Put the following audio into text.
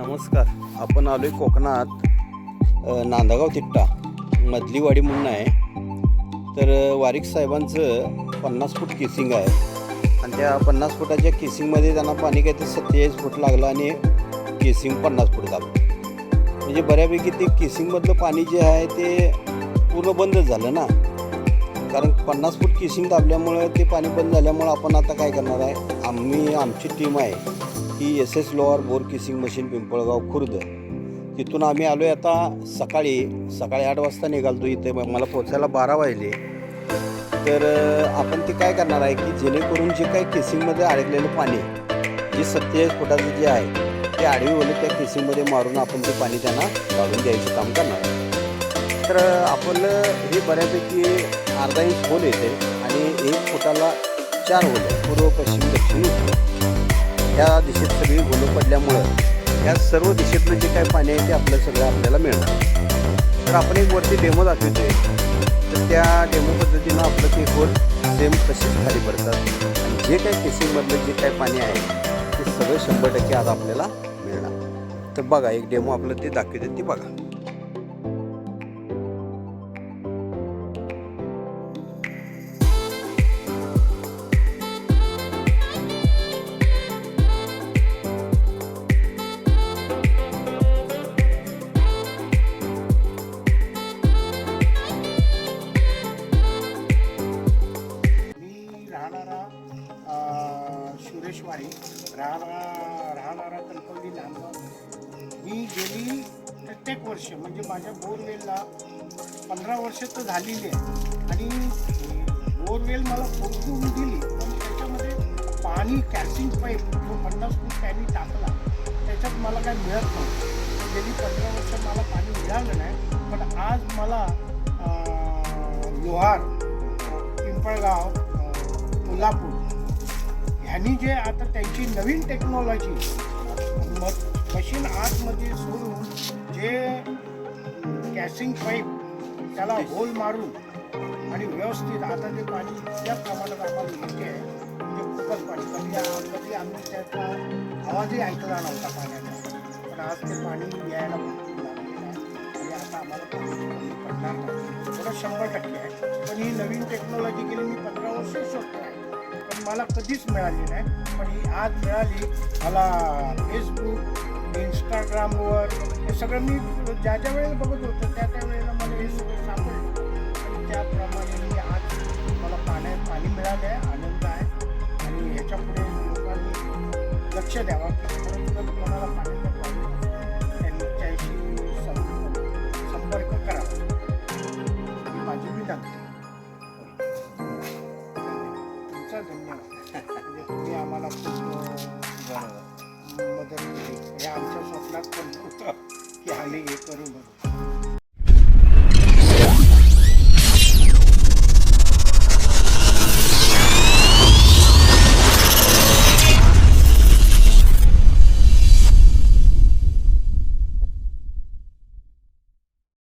नमस्कार. आपण आलो आहे कोकणात नांदगाव तिट्टा मधलीवाडी म्हणून आहे. तर वारीक वारिक साहेबांचं पन्नास फूट केसिंग आहे. आणि त्या पन्नास फुटाच्या केसिंगमध्ये त्यांना पाणी काय सत्तेचाळीस फूट लागलं आणि केसिंग पन्नास फूट दाबलं म्हणजे बऱ्यापैकी ते केसिंगमधलं पाणी जे आहे ते पूर्ण बंदच झालं ना? कारण पन्नास फूट किसिंग दाबल्यामुळं ते पाणी बंद झाल्यामुळं आपण आता काय करणार आहे? आम्ही आमची टीम आहे. ही एस एस लोअर बोर किसिंग मशीन पिंपळगाव खुर्द. तिथून आम्ही आलो आहे आता सकाळी सकाळी आठ वाजता निघालतो इथे. मला पोचायला बारा वाजले. तर आपण ते काय करणार आहे की जेणेकरून जे काही केसिंगमध्ये अडकलेलं पाणी जे सत्तेचाळीस फुटाचं जे आहे ते आडवी ओले त्या केसिंगमध्ये मारून आपण ते पाणी त्यांना काढून द्यायचं काम करणार तर आपलं हे बऱ्यापैकी अर्धा इंच खोल येते आणि एक फुटाला चार ओलं पूर्व पश्चिम दक्षिण ह्या दिशेत सगळी ओलं पडल्यामुळं ह्या सर्व दिशेतलं जे काही पाणी आहे ते आपलं सगळं आपल्याला मिळणार. तर आपण एक वरती डेमो दाखवतोय. तर त्या डेमो पद्धतीनं आपलं ते होल सेम तसेच खाली पडतात. आणि जे काही केसिंगमधलं जे काही पाणी आहे ते सगळं शंभर टक्के आज आपल्याला मिळणार. तर बघा एक डेमो आपलं ते दाखवते ते बघा. राहणारा राहणारा कणकवली नांदगाव मी गेली प्रत्येक वर्ष म्हणजे माझ्या बोरवेलला पंधरा वर्ष तर झालेली आहे. आणि बोरवेल मला खूप दिली पण त्याच्यामध्ये पाणी कॅसिंग पाईप जो पन्नास फूट त्यांनी टाकला त्याच्यात मला काय मिळत नव्हतं. गेली पंधरा वर्ष मला पाणी मिळालं नाही पण आज मला लोहार पिंपळगाव कोल्हापूर ह्यांनी जे आता त्यांची नवीन टेक्नॉलॉजी मशीन आतमध्ये सोडून जे कॅसिंग पाईप त्याला होल मारून आणि व्यवस्थित आता ते पाणी त्या प्रमाणात आम्हाला येते आहे म्हणजे खूपच पाणी. कधी कधी आम्ही त्याचा आवाजही ऐकला नव्हता पाण्याचा पण आज ते पाणी यायला आणि आता आम्हाला पाणी पडणार नाही. थोडं शंभर टक्के आहे. पण ही नवीन टेक्नॉलॉजी गेली मी मला कधीच मिळाली नाही. पण ही आज मिळाली मला फेसबुक इंस्टाग्रामवर हे सगळं मी ज्या ज्या वेळेला बघत होतो त्या त्या वेळेला मला हे सगळं सापडलं. आणि त्याप्रमाणे मी आज मला पाण्यात पाणी मिळालं आहे आनंद आहे. आणि ह्याच्यापुढे लोकांनी लक्ष द्यावा. की कोणाला पाण्याचा प्रॉब्लेम त्यांच्याशी संपर्क करावा ही माझी विनंती. खूप पण नव्हतं की आम्ही हे करू म्हणून.